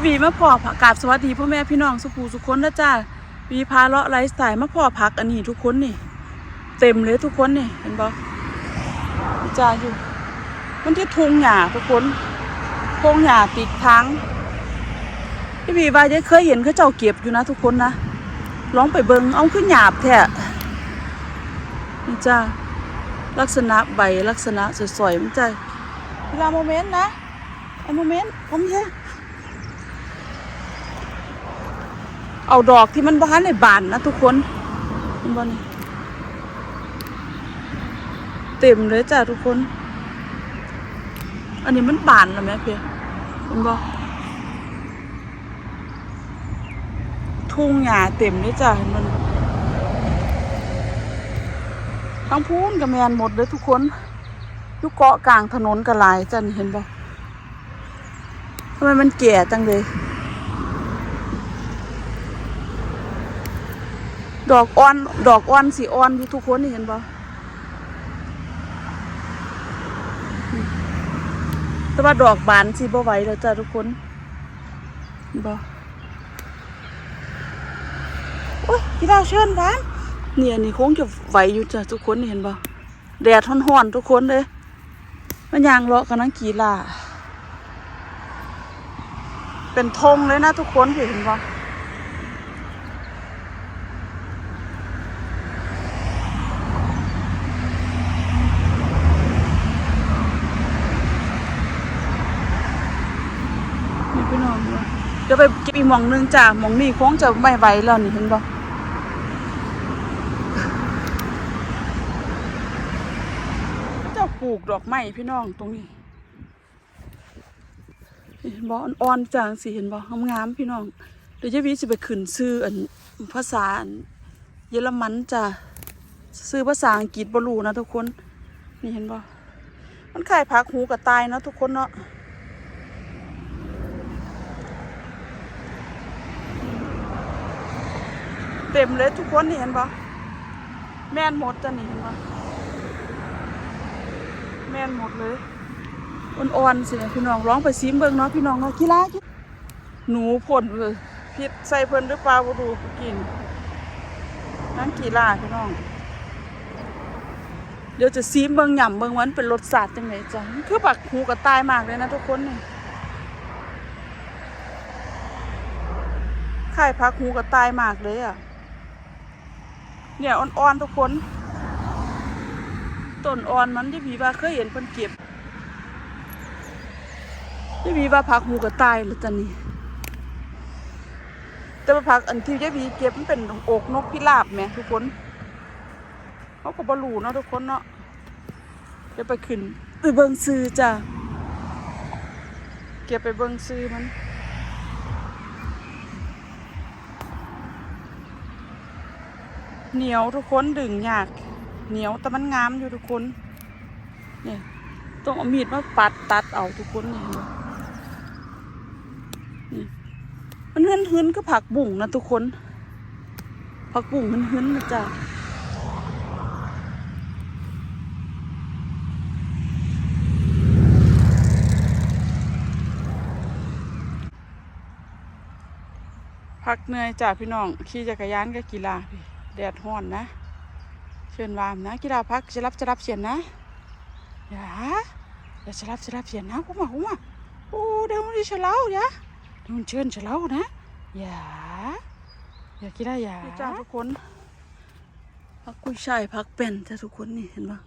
จะบีมาพ่อผักกาบสวัสดีพ่อแม่พี่น้องสุภูสุขคนนะจ้าบีพาเลาะไลฟ์สไตล์มาพ่อผักอันนี้ทุกคนนี่ เต็มเลยทุกคนนี่เห็นบ่นี่จ้าอยู่ มันที่ทุ่งหญ้าทุกคนทุ่งหญ้าติดทางพี่บีว่าจะเคยเห็นเขาเจ้าเก็บอยู่นะทุกคนนะลองไปเบิงเอาขึ้นหยาบแท้นี่จ้าลักษณะใบลักษณะสวยๆมันจ้าเวลาโมเมนต์นะไอโมเมนต์ผมเยอะ เอาดอกที่มันบานในบานนะทุกคนเห็นบ่นี่เต็มเลยจ้าทุกคน อันนี้มันบานแล้วไหมเพียเห็นบ่ทุ่งหญ้าเต็มเลยจ้าเห็นมันทั้งพูนกับแมนหมดเลยทุกคนยุกเกาะกลางถนนกระลายจ้านี่เห็นบ่ทำไมมันแก่จังเลย ดอกอ่อน ดอกอ่อนสีอ่อนอยู่ทุกคนเห็นบ่แต่ว่าดอกบานสิบ่ไหวแล้วจ้าทุกคนบ่โอ้ยพี่ดาวเชิญหวานเนี่ยนี่คงจะไหวอยู่จ้าทุกคนเห็นบ่แดดร้อนๆทุกคนเลยมันยางเลาะกันนั่งกีฬาเป็นธงเลยนะทุกคนเห็นบ่ นี่พี่น้อง เนอะเดี๋ยวไปเก็บอีกหมองหนึงจ้ะหมองนี้คงจะไม่ไหวแล้วนี่เห็นบ่เจ้าปลูกดอกไม้พี่น้องตรงนี้เห็นบ่อ่อนๆจังสิเห็นบ่งามๆพี่น้อง เดี๋ยวจะวิสิไปขึ้นซื้ออันภาษาอันเยอรมันจ้ะซื้อภาษาอังกฤษบ่รู้นะทุกคน นี่เห็นบ่มันขายผักหูกระต่ายเนาะทุกคนเนาะ เต็มเลยทุกคนนี่เห็นปะแม่นหมดจ้ะนี่เห็นปะแม่นหมดเลยอ่อนๆสินี่ยพี่น้องร้องไปซิมเบิ่งเนาะพี่น้องเนาะกีฬาหนูพ่นเลยพิษใส่เพิ่นหรือเปล่าบ่รู้กินนั่นกีฬาพี่น้อง เดี๋ยวจะซีมเบิ่งหย่ำเบิ่งวามันเป็นรสชาติจังไดจ้ะมันคือปักหูกับตายมากเลยนะทุกคนนี่ไข่พักหูกับตายมากเลยอะ เนี่ยอ่อนๆทุกคนต้นอ่อนมันที่ผีว่าเคยเห็นเพิ่นเก็บที่ผีว่าผักหูกระต่ายหรือจันนี่แต่ว่าผักอันที่ยายผีเก็บมันเป็นอกนกพิราบแหมทุกคนเขาก็บรูเนาะทุกคนเนาะเดี๋ยวไปขึ้นไปเบิงซื้อจ้ะเก็บไปเบิงซื้อมัน เหนียวทุกคนดึงยาก เหนียวแต่มันงามอยู่ทุกคนเนี่ยต้องเอามีดมาปัดตัดเอาทุกคนนี่ยเห็นไหมนี่มันหืนหืนก็ผักบุ่งนะทุกคน ผักบุ่งหืนหืนนะจ๊ะพักเหนื่อยจ้ะพี่น้องขี่จักรยานก็กีฬาพี่ แดดห้อนนะ เชิญวามนะกีฬาพักจะรับจะรับเสียนนะอย่าอย่าจะรับจะรับเสียนนะกูมากูมาโอ้เดี๋ยวมันจะเฉลาอย่าเดี๋ยวมันเชิญเฉลานะอย่าอย่ากีฬาอย่าจ้าทุกคนพักกุ้ยช่ายพักเป็นจ้าทุกคนนี่เห็นปะ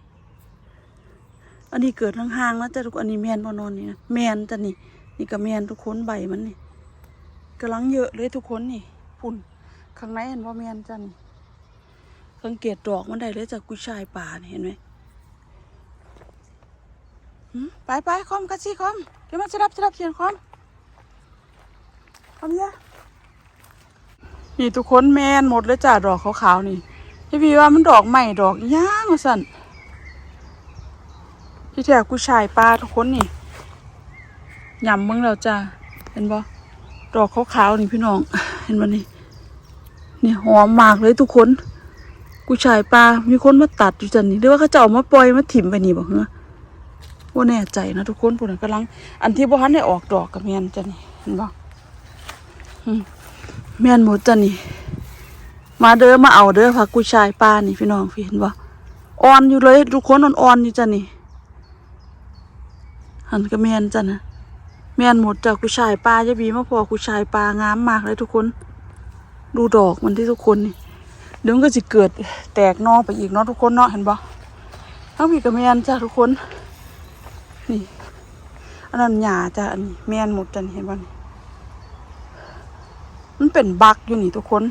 อันนี้เกิดห่างๆนะจ้าทุกอันนี้แมนบอนอนนี่นะแมนจ้ะนี่นี่ก็แมนทุกคนใบมันนี่กำลังเยอะเลยทุกคนนี่พุ่นข้างในเห็นว่าแมนจ้ะนี่ สังเกตดอกมันได้เลยจากกุยชายป่าเห็นไหมไปไปคอมกัดซี่คอมเดี๋ยวมันจะรับจะรับเสียงคอมคอมเยอะนี่ทุกคนแมนหมดเลยจ้าดอกขาวๆนี่พี่วีว่ามันดอกใหม่ดอกย่างว่าสั่นที่แท้กุยชายป่าทุกคนนี่ยำมึงแล้วจ้าเห็นบ่ดอกขาวๆนี่พี่น้อง เห็นบ่นี่นี่หอมมากเลยทุกคน กูชายปลา มีคนมาตัดอยู่จันนี่หรือว่าเขาจะเอามาปล่อยมาถิ่มไปนี่บอกเหรอว่าแน่ใจนะทุกคนพวกนั้นกำลัง อันที่บ่ทันได้ออกดอกกับแมนจันนี่เห็นบอืมแมนหมดจ้ะนี่ มาเด้อมาเอาเด้อผักกุยชายปลานี่พี่น้องพี่เห็นบ่อ่อนอยู่เลยทุกคนอ่อนๆอยู่จ้ะนี่หันก็แมนจ้ะนะแมนหมดจ้ะกุยชายปลาจะบีมาพอกุยชายปลางามมากเลยทุกคน ดูดอกมันที่ทุกคนนี่ เดี๋ยวมันก็จะเกิดแตกนอไปอีกเนาะทุกคนเนาะเห็นบ่ทั้งพี่กับแม่นจ้ะทุกคน นี่ อันนั้นหญ้าจ้ะอันนี้แม่นหมดจ้ะนี่เห็นบ่นี่มันเป็นบักอยู่นี่ทุกคน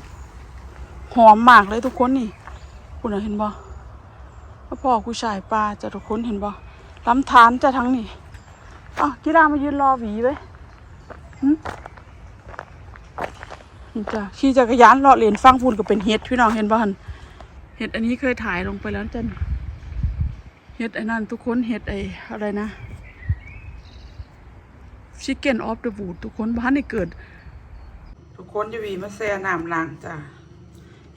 หอมมากเลยทุกคนนี่ คุณเห็นบ่ว่าพ่อผู้ชายปลาจ้ะทุกคนเห็นบ่ลำธารจ้ะทั้งนี่อ้าวกีฬามายืนรอหวีไว้ นี่จ้ะขี่จักรยานเลาะเลียนฟังพูนก็เป็นเฮ็ดพี่น้องเห็นบ่หันเฮ็ดอันนี้เคยถ่ายลงไปแล้วจ้ะนี่เฮ็ดไอ้นั่นทุกคนเฮ็ดไอ้อะไรนะชิคเก้นออฟเดอะบูดทุกคนบ้านนี่เกิด ทุกคนจะวีมาแซ่น้ำล้างจ้ะ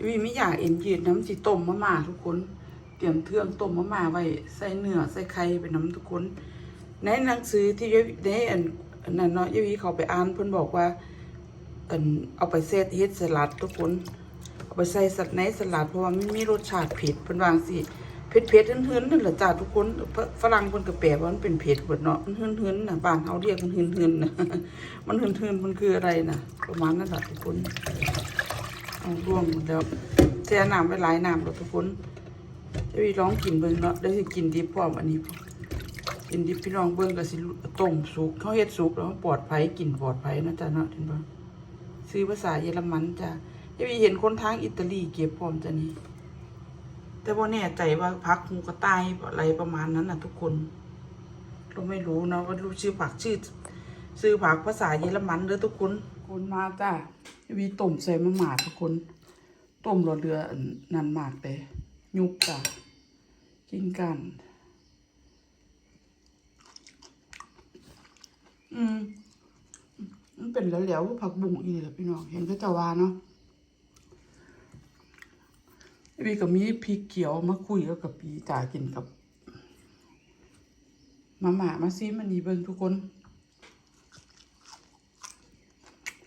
มีไม่อยากเอ็นยืดน้ำจีต้มมะม่าทุกคน เตรียมเครื่องต้มมะม่าไว้ใส่เนื้อใส่ไข่ไปน้ำทุกคน ในหนังสือที่ยในอันอันนั้นเนาะยวีเขาไปอ่านเพิ่นบอกว่า อันเอาไปเซตเฮ็ดสลัดทุกคน เอาไปใส่สัตว์ในสลัดเพราะว่ามันมีรสชาติเผ็ดเพิ่นวางสิเผ็ดเผ็ดๆหืนๆนั่นแหละจ้าทุกคนฝรั่งเพิ่นก็แปลว่ามันเป็นเผ็ดเบิดเนาะมันหืนๆน่ะบ้านเฮาเรียกมันหืนๆน่ะมันหืนๆมันคืออะไรน่ะประมาณนั้นแหละทุกคนเอาร่วงหมดแล้วแช่น้ำไว้หลายน้ำแล้วทุกคนจะมีร้องกินเบิ่งเนาะได้สิกินดิบพร้อมอันนี้กินดิบพี่น้องเบิ่งก็สิต้มสุกเขาเฮ็ดสุกแล้วปลอดภัยกินปลอดภัยนะจ๊ะเนาะเห็นบ่ ซื้อภาษาเยอรมันจ้ะจะมีเห็นคนทางอิตาลีเก็บพร้อมจ้ะนี่แต่บ่แน่ใจว่าพักหูกระต่ายอะไรประมาณนั้นน่ะทุกคน เราไม่รู้นะว่ารู้ชื่อผักชื่อซื้อผักภาษาเยอรมันเด้อทุกคน คนมาจ้าวีต้มใส่มะหมาดทุกคนต้มรอเรือนนันมากเลยยุบจ้ากินกัน อืม มันเป็นแล้วๆคือผักบุ้งอีนี่แหละพี่น้อง เห็นก็จะว่าเนาะวีก็มีพริกเขียวมาคุยแล้วกับปีจ่ากินกับมาหมามาซีมันนี่เบิ่งทุกคน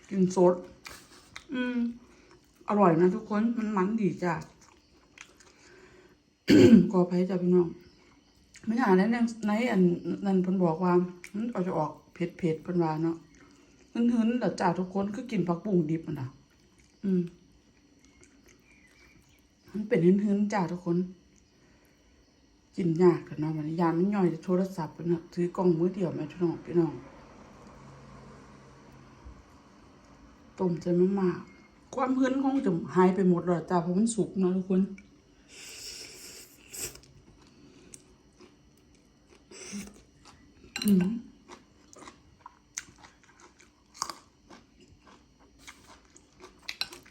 กินสด อืม อร่อยนะทุกคน มันมันดีจ้ะกอไผ่จ้ะพี่น้องไม่นานนั้นในในอันนั่นเพิ่นบอกว่ามันอาจะออกเผ็ดเผ็ดเพิ่นว่าเนาะ หืนหืนๆแต่จ้าทุกคนคือกินผักบุ้งดิบมันะอืม มันเป็นหืนหืนจ้าทุกคน กินยากกันเนาะวันยามมันย่อยจะโทรศัพท์เพิ่นะถือกล้องมือเดียวแม่พี่น้องพี่น้องต้มใจมากๆความพื้นคงจะหายไปหมดแล้วจ้าเพราะมันสุกเนะทุกคนอืม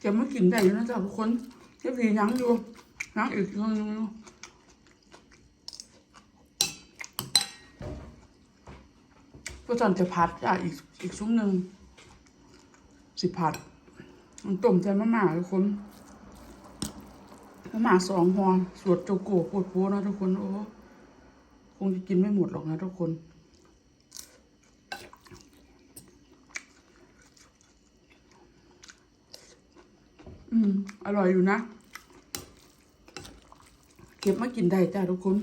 ะไม่กินได้อยู่นะจ้าทุกคนเจะพียังอยู่ยังอีกคนนึงก็จอนจะพัดจ้าอีกอีกซุ้มหนึ่งสิผัด มันต้มใจมะหมาทุกคนมะหมาสองหอสวดโจโกปวดโพนะทุกคนโอ้คงจะกินไม่หมดหรอกนะทุกคน อืม อร่อยอยู่นะ เก็บมากินได้จ้าทุกคน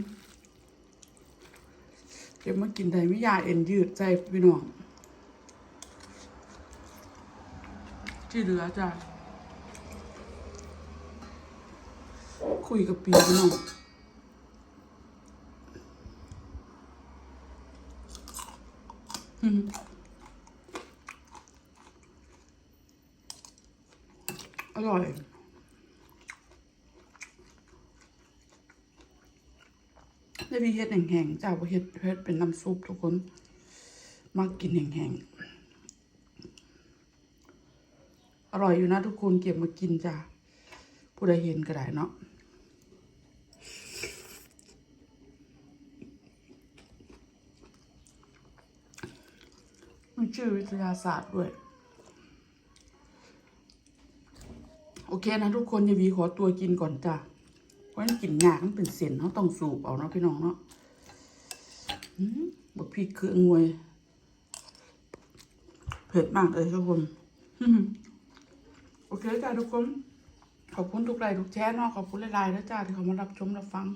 เก็บมากินได้ไม่ยาเอ็นยืดใจพี่น้องที่เหลือจ้ะคุยกับปีพี่น้องอืม ร่อยได้มีเฮ็ดแห้งๆจ้าบ่เฮ็ดเฮ็ดเป็นน้ำซุปทุกคนมักกินแห้งๆ อร่อยอยู่นะทุกคนเก็บมากินจ้ะผู้ใดเห็นก็ได้เนาะมันชื่อวิทยาศาสตร์ด้วย โอ เคนะทุกคนยาวีขอตัวกินก่อนจ้ะเพราะฉะนั้นกินยากมันเป็นเส้นเขาต้องสูบเอาเนาะพี่น้องเนาะบักพริกเครื่องงวย เผ็ดมากเลยทุกคนโอเคจ้าทุกคน ขอบคุณทุกไลค์ทุกแชร์เนาะขอบคุณหลายๆนะจ้าที่เขามารับชมรับฟัง